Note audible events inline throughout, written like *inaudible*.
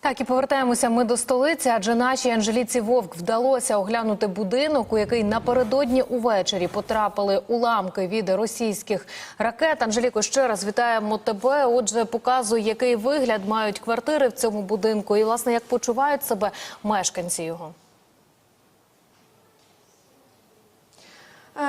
Так і повертаємося ми до столиці, адже нашій Анжеліці Вовк вдалося оглянути будинок, у який напередодні увечері потрапили уламки від російських ракет. Анжеліко, ще раз вітаємо тебе. Отже, показуй, який вигляд мають квартири в цьому будинку, і власне як почувають себе мешканці його.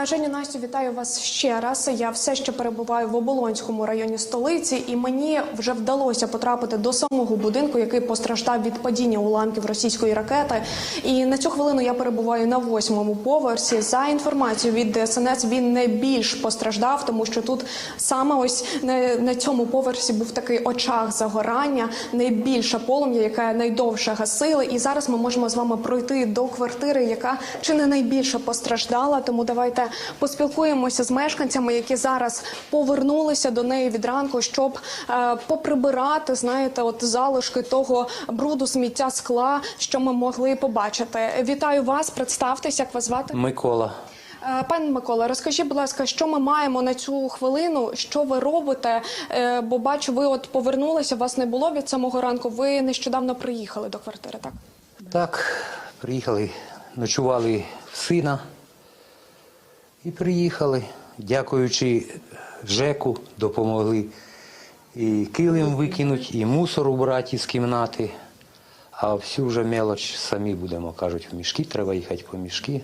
Женя Настю, вітаю вас ще раз. Я все ще перебуваю в Оболонському районі столиці, і мені вже вдалося потрапити до самого будинку, який постраждав від падіння уламків російської ракети. І на цю хвилину я перебуваю на восьмому поверсі. За інформацією від ДСНС, він не більш постраждав, тому що тут саме ось на, на цьому поверсі був такий очаг загорання, найбільше полум'я, яке найдовше гасили. І зараз ми можемо з вами пройти до квартири, яка чи не найбільше постраждала. Тому давайте поспілкуємося з мешканцями, які зараз повернулися до неї від ранку, щоб е, поприбирати, знаєте, от залишки того бруду, сміття, скла, що ми могли побачити. Вітаю вас, представтеся, як вас звати. Микола. Е, Пане Микола, розкажіть, будь ласка, що ми маємо на цю хвилину? Що ви робите? Е, Бо бачу, ви от повернулися, вас не було від самого ранку. Ви нещодавно приїхали до квартири, так? Так, приїхали, ночували в сина і приїхали. Дякуючи ЖЕКу, допомогли і килим викинути, і мусор убрати з кімнати. А всю вже мелоч самі будемо, кажуть, в мішки треба їхати по мішки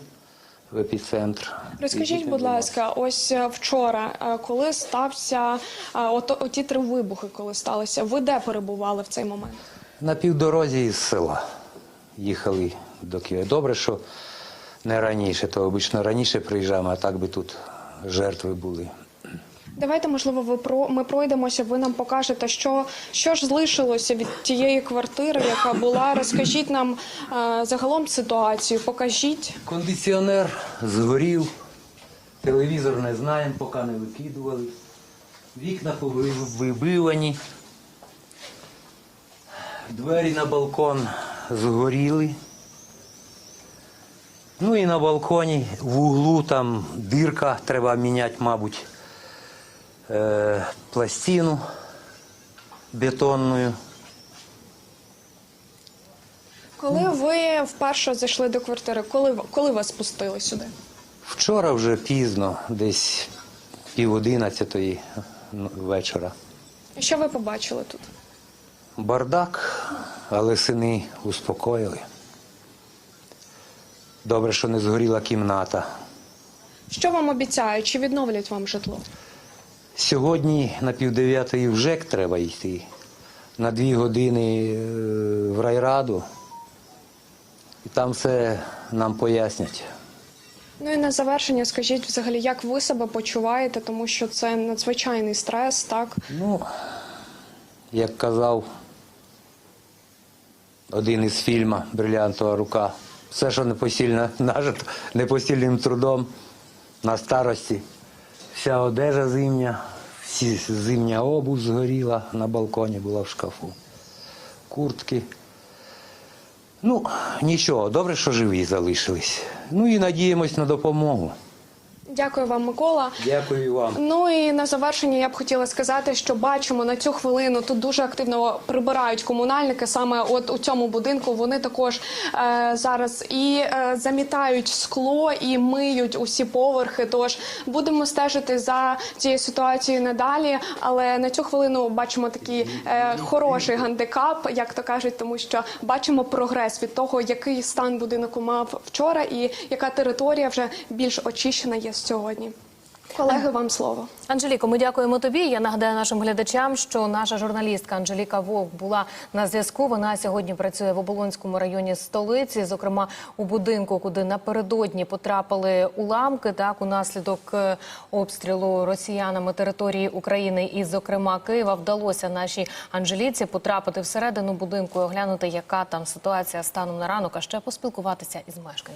в епіцентр. Розкажіть, будь ласка, ось е, вчора, е, коли стався е, оті три вибухи, коли сталися, ви де перебували в цей момент? На півдорозі із села їхали до Києва. Добре, що не раніше, то обично раніше приїжджаємо, а так би тут жертви були. Давайте, можливо, ви про ми пройдемося. Ви нам покажете, що, що ж залишилося від тієї квартири, яка була. Розкажіть нам е, загалом ситуацію. Покажіть. Кондиціонер згорів, телевізор не знаємо, поки не викидували. Вікна вибивані. Двері на балкон згоріли. Ну і на балконі в углу там дирка, треба міняти, мабуть, е, пластину бетонною. Коли ви вперше зайшли до квартири, коли коли вас спустили сюди? Вчора вже пізно, десь пів одинадцятої вечора. Що ви побачили тут? Бардак, але сини успокоїли. Добре, що не згоріла кімната. Що вам обіцяють? Чи відновлять вам житло? Сьогодні на півдев'ятої в ЖЕК треба йти. На дві години е, в райраду. І там все нам пояснять. Ну і на завершення скажіть взагалі, як ви себе почуваєте, тому що це надзвичайний стрес, так? Ну, як казав один із фільмів Брилянтова рука, все, що непосильно *laughs* нажито, непосильним трудом на старості. Вся одежа зимня, всі зимня обувь згоріла, на балконі була в шкафу. Куртки. Ну, нічого, добре, що живі залишились. Ну і надіємось на допомогу. Дякую вам, Микола. Дякую вам. Ну і на завершення я б хотіла сказати, що бачимо на цю хвилину тут дуже активно прибирають комунальники. Саме от у цьому будинку вони також е, зараз і е, замітають скло, і миють усі поверхи. Тож будемо стежити за цією ситуацією надалі. Але на цю хвилину бачимо такий е, хороший гандикап, як то кажуть, тому що бачимо прогрес від того, який стан будинку мав вчора, і яка територія вже більш очищена є сьогодні. Колеги, вам слово. Анжеліко, ми дякуємо тобі. Я нагадаю нашим глядачам, що наша журналістка Анжеліка Вовк була на зв'язку. Вона сьогодні працює в Оболонському районі столиці, зокрема у будинку, куди напередодні потрапили уламки. Так, унаслідок е, обстрілу росіянами території України і, зокрема, Києва, вдалося нашій Анжеліці потрапити всередину будинку і оглянути, яка там ситуація станом на ранок, а ще поспілкуватися із мешканцями.